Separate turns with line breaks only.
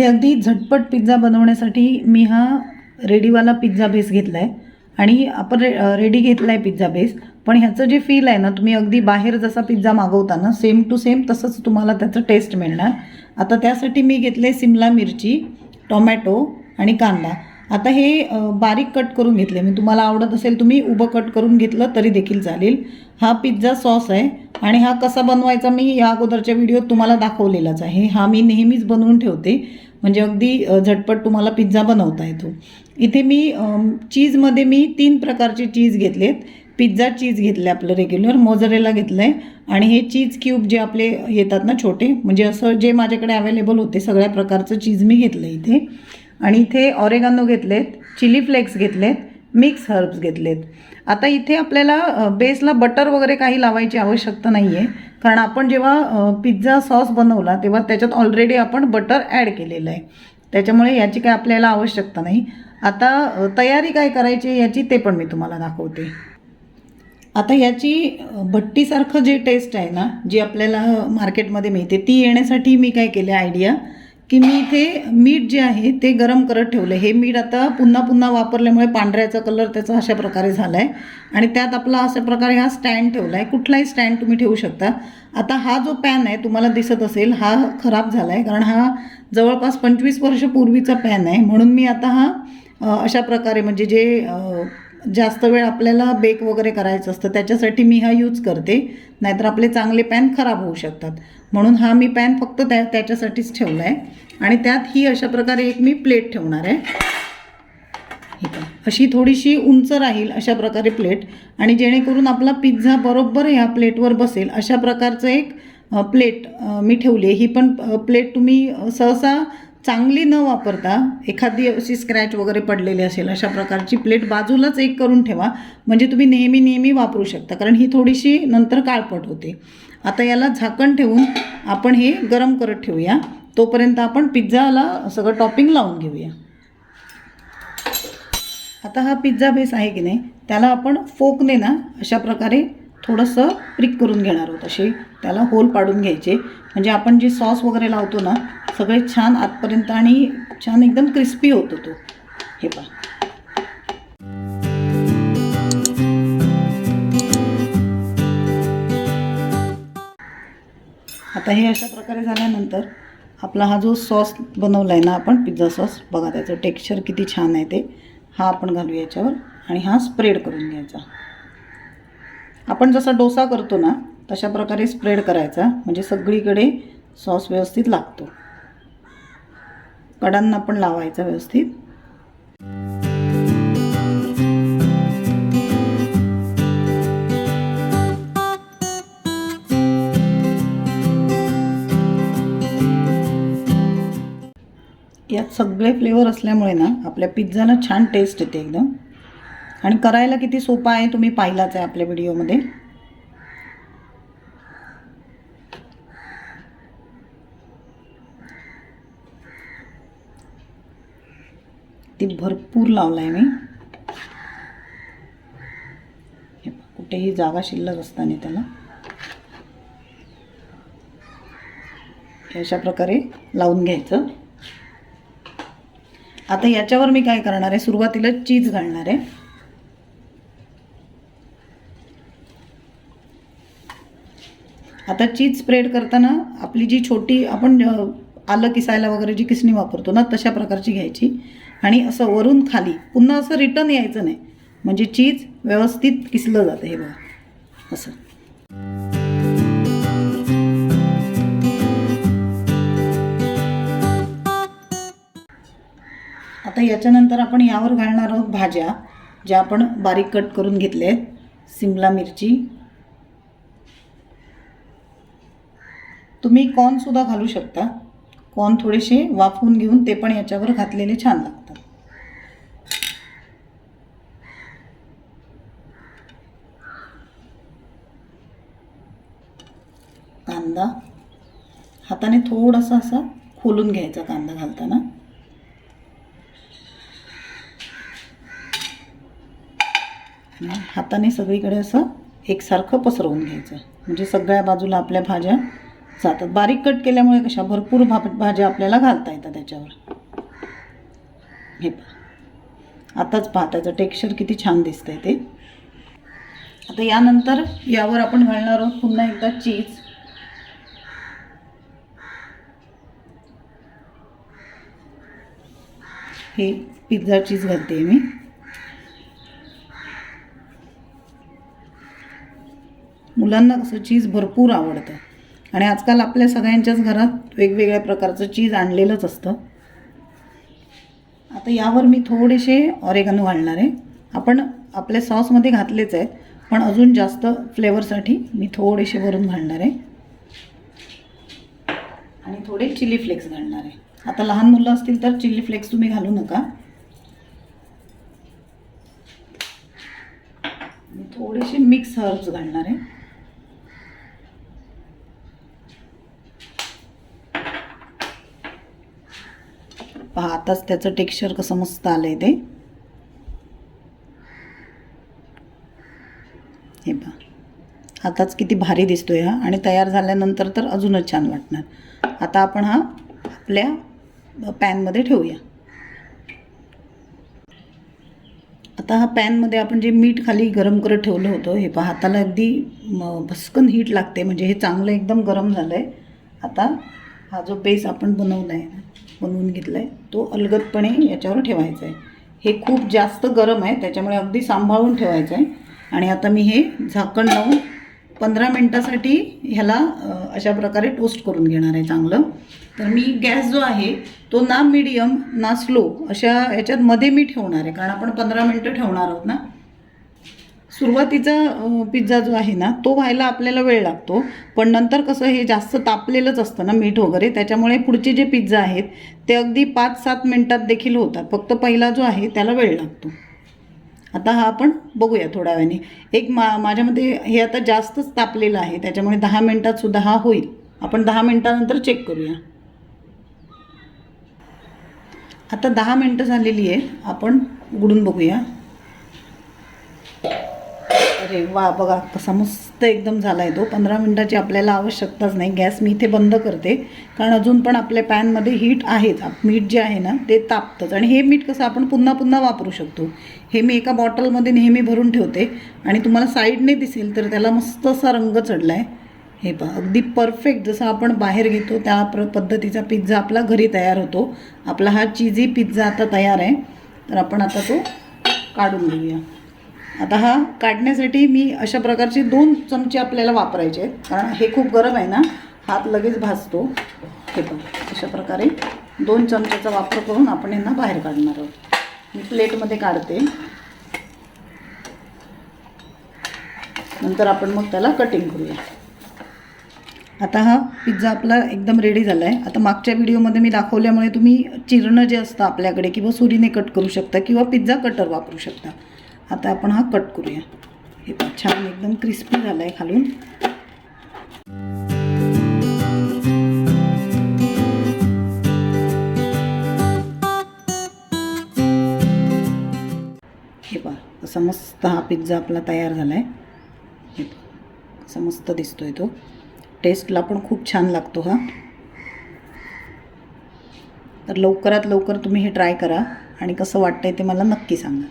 इथे अगदी झटपट पिझ्झा बनवण्यासाठी मी हा रेडीवाला पिझ्झा बेस घेतला आहे आणि आपण रे रेडी घेतला आहे पिझ्झा बेस. पण ह्याचं जे फील आहे ना तुम्ही अगदी बाहेर जसा पिझ्झा मागवता ना सेम टू सेम तसंच तुम्हाला त्याचं टेस्ट मिळणार. आता त्यासाठी मी घेतले सिमला मिरची टोमॅटो आणि कांदा. आता हे बारीक कट करून घेतले. मी तुम्हाला आवडत असेल तुम्ही उभं कट करून घेतलं तरी देखील चालेल. हा पिझ्झा सॉस आहे. आणि हा कसा बनवायचा मी या अगोदरच्या व्हिडिओत तुम्हाला दाखवलेलाच आहे. हा मी नेहमीच बनवून ठेवते. म्हणजे अगदी झटपट तुम्हाला पिझ्झा बनवता येतो. इथे मी चीजमध्ये मी तीन प्रकारचे चीज घेतलेत. पिझ्झा चीज घेतलं आपलं रेग्युलर मोझरेला घेतलं आहे आणि हे चीज क्यूब जे आपले येतात ना छोटे म्हणजे असं जे माझ्याकडे अवेलेबल होते सगळ्या प्रकारचं चीज मी घेतलं इथे. आणि इथे ऑरेगानो घेतलेत चिली फ्लेक्स घेतलेत मिक्स हर्ब्स घेतलेत. आता इथे आपल्याला बेसला बटर वगैरे काही लावायची आवश्यकता नाही आहे कारण आपण जेव्हा पिझ्झा सॉस बनवला तेव्हा त्याच्यात ऑलरेडी आपण बटर ॲड केलेलं आहे. त्याच्यामुळे याची काय आपल्याला आवश्यकता नाही. आता तयारी काय करायची याची ते पण मी तुम्हाला दाखवते. आता याची भट्टीसारखं जे टेस्ट आहे ना जी आपल्याला मार्केटमध्ये मिळते ती येण्यासाठी मी काय केलं आयडिया की मी इथे मीठ जे आहे ते गरम करत ठेवलं हे मीठ आता पुन्हा पुन्हा वापरल्यामुळे पांढऱ्याचा कलर त्याचा अशा प्रकारे झाला आहे आणि त्यात आपला अशा प्रकारे हा स्टँड ठेवला आहे कुठलाही स्टँड तुम्ही ठेवू शकता. आता हा जो पॅन आहे तुम्हाला दिसत असेल हा खराब झाला आहे कारण हा जवळपास पंचवीस वर्ष पूर्वीचा पॅन आहे. म्हणून मी आता हा अशा प्रकारे म्हणजे जे जास्त वेळ आपल्याला बेक वगैरे करायचं असतं. त्याच्यासाठी मी हा यूज करते. नाहीतर आपले चांगले पॅन खराब होऊ शकतात. म्हणून हा मी पॅन फक्त त्या त्याच्यासाठीच ठेवला आहे आणि त्यात ही अशा प्रकारे एक मी प्लेट ठेवणार आहे. अशी थोडीशी उंच राहील अशा प्रकारे प्लेट आणि जेणेकरून आपला पिझ्झा बरोबर ह्या प्लेटवर बसेल अशा प्रकारचं एक प्लेट मी ठेवली आहे. ही पण प्लेट तुम्ही सहसा चांगली न वापरता एखादी अशी स्क्रॅच वगैरे पडलेली असेल अशा प्रकारची प्लेट बाजूलाच एक करून ठेवा. म्हणजे तुम्ही नेहमी नेहमी वापरू शकता. कारण ही थोडीशी नंतर काळपट होते. आता याला झाकण ठेवून आपण हे गरम करत ठेवूया. तोपर्यंत आपण पिझ्झाला सगळं टॉपिंग लावून घेऊया. आता हा पिझ्झा बेस आहे की नाही त्याला आपण फोकने ना अशा प्रकारे थोडंसं प्रिक करून घेणार आहोत. असे त्याला होल पाडून घ्यायचे. म्हणजे आपण जे सॉस वगैरे लावतो ना सगळे छान आतपर्यंत आणि छान एकदम क्रिस्पी होतो तो. हे पहा. आता हे अशा प्रकारे झाल्यानंतर आपला हा जो सॉस बनवला आहे ना आपण पिझ्झा सॉस बघा त्याचं टेक्स्चर किती छान आहे ते. हा आपण घालू याच्यावर आणि हा स्प्रेड करून घ्यायचा. आपण जसा डोसा करतो ना तशा प्रकारे स्प्रेड करायचा म्हणजे सगळीकडे सॉस व्यवस्थित लागतो. कडांना पण लावायचा व्यवस्थित. यात सगळे फ्लेवर असल्यामुळे ना आपल्या पिझ्झाला छान टेस्ट येते एकदम. आणि करायला किती सोपा आहे तुम्ही पाहिलाच आहे आपल्या व्हिडिओमध्ये ती भरपूर लावला आहे मी कुठेही जागा शिल्लक असताना त्याला. अशा प्रकारे लावून घ्यायचं. आता याच्यावर मी काय करणार आहे? सुरुवातीला चीज घालणार आहे. आता चीज स्प्रेड करताना आपली जी छोटी आपण आलं किसायला वगैरे जी किसणी वापरतो ना तशा प्रकारची घ्यायची. आणि असं वरून खाली पुन्हा असं रिटर्न यायचं नाही. म्हणजे चीज व्यवस्थित किसलं जातं हे बघा. असं. आता याच्यानंतर आपण यावर घालणार आहोत भाज्या ज्या आपण बारीक कट करून घेतल्या आहेत. सिमला मिरची. तुम्ही कॉर्नसुद्धा घालू शकता. कॉर्न थोडेसे वाफवून घेऊन ते पण याच्यावर घातलेले छान लागतात. कांदा हाताने थोडासा असा खोलून घ्यायचा कांदा घालताना. हाताने सगळीकडे असं एकसारखं पसरवून घ्यायचं. म्हणजे सगळ्या बाजूला आपल्या भाज्या जातात. बारीक कट केल्यामुळे कशा? भरपूर भा भाज्या आपल्याला घालता येतात त्याच्यावर. हे पहा. आताच पहा त्याचं टेक्स्चर किती छान दिसतंय ते. आता यानंतर यावर आपण घालणार आहोत पुन्हा एकदा चीज. हे पिझ्झा चीज घालते मी. मुलांना कसं चीज भरपूर आवडतं. आणि आजकाल आपल्या सगळ्यांच्याच घरात वेगवेगळ्या प्रकारचं चीज आणलेलंच असतं. आता यावर मी थोडेसे ऑरेगनो घालणार आहे. आपण आपल्या सॉसमध्ये घातलेच आहेत पण अजून जास्त फ्लेवरसाठी मी थोडेसे वरून घालणार आहे. आणि थोडे चिली फ्लेक्स घालणार आहे. आता लहान मुलं असतील तर चिली फ्लेक्स तुम्ही घालू नका. थोडीशी थोडेसे मिक्स हर्ब्स घालणार आहे. पहा आताच त्याचं टेक्स्चर कसं मस्त आलं आहे ते. हे पहा. आताच किती भारी दिसतोय हा. आणि तयार झाल्यानंतर तर अजूनच छान वाटणार. आता आपण हा आपल्या पॅनमध्ये ठेवूया. आता हा पॅनमध्ये आपण जे मीठ खाली गरम करत ठेवलं होतं हे पहा हाताला अगदी भस्कन हीट लागते. म्हणजे हे चांगलं एकदम गरम झालं आहे आता हा जो बेस आपण बनवला आहे बनवून घेतला आहे तो अलगदपणे याच्यावर ठेवायचा आहे हे खूप जास्त गरम आहे त्याच्यामुळे अगदी सांभाळून ठेवायचं आहे आणि आता मी हे झाकण लावून पंधरा मिनटासाठी ह्याला अशा प्रकारे टोस्ट करून घेणार आहे चांगलं. तर मी गॅस जो आहे तो ना मीडियम ना स्लो अशा ह्याच्यात मध्ये मी ठेवणार आहे. कारण आपण पंधरा मिनटं ठेवणार आहोत ना. सुरुवातीचा पिझ्झा जो आहे ना तो व्हायला आपल्याला वेळ लागतो. पण नंतर कसं हे जास्त तापलेलंच असतं ना मीठ वगैरे. त्याच्यामुळे पुढचे जे पिझ्झा आहेत ते अगदी पाच सात मिनटात देखील होतात. फक्त पहिला जो आहे त्याला वेळ लागतो. आता हा आपण बघूया थोड्या वेळाने. एक मा माझ्यामध्ये हे आता जास्तच तापलेलं आहे. त्याच्यामुळे दहा मिनटात सुद्धा हा होईल. आपण दहा मिनटानंतर चेक करूया. आता दहा मिनटं झालेली आहे. आपण उघडून बघूया. अरे वा बघा कसा मस्त एकदम झाला आहे तो. पंधरा मिनटाची आपल्याला आवश्यकताच नाही. गॅस मी इथे बंद करते. कारण अजून पण आपल्या पॅनमध्ये हीट आहेच मीठ जे आहे ना ते तापतंच. आणि हे मीठ कसं आपण पुन्हा पुन्हा वापरू शकतो. हे मी एका बॉटलमध्ये नेहमी भरून ठेवते. आणि तुम्हाला साईडने दिसेल तर त्याला मस्त असा रंग चढला आहे हे पहा अगदी परफेक्ट जसं आपण बाहेर घेतो त्या प्र पद्धतीचा पिझ्झा आपला घरी तयार होतो. आपला हा चिझी पिझ्झा आता तयार आहे. तर आपण आता तो काढून घेऊया. आता हा काढण्यासाठी मी अशा प्रकारचे दोन चमचे आपल्याला वापरायचे आहेत. कारण हे खूप गरम आहे ना हात लगेच भाजतो. हे पण अशा प्रकारे दोन चमच्याचा वापर करून आपण यांना बाहेर काढणार आहोत. मी प्लेटमध्ये काढते. नंतर आपण मग त्याला कटिंग करूया. आता हा पिझ्झा आपला एकदम रेडी झाला आहे आता मागच्या व्हिडिओमध्ये मी दाखवल्यामुळे तुम्ही चिरणं जे असतं आपल्याकडे किंवा सुरीने कट करू शकता किंवा पिझ्झा कटर वापरू शकता. आता आपण हा कट करूया. हे छान एकदम क्रिस्पी झाला आहे खालून. हे पहा असा मस्त हा पिझ्झा आपला तयार झाला आहे हे पहा असा मस्त दिसतोय तो. टेस्टला पण खूप छान लागतो हा. तर लवकरात लवकर तुम्ही हे ट्राय करा आणि कसं वाटतंय ते मला नक्की सांगा.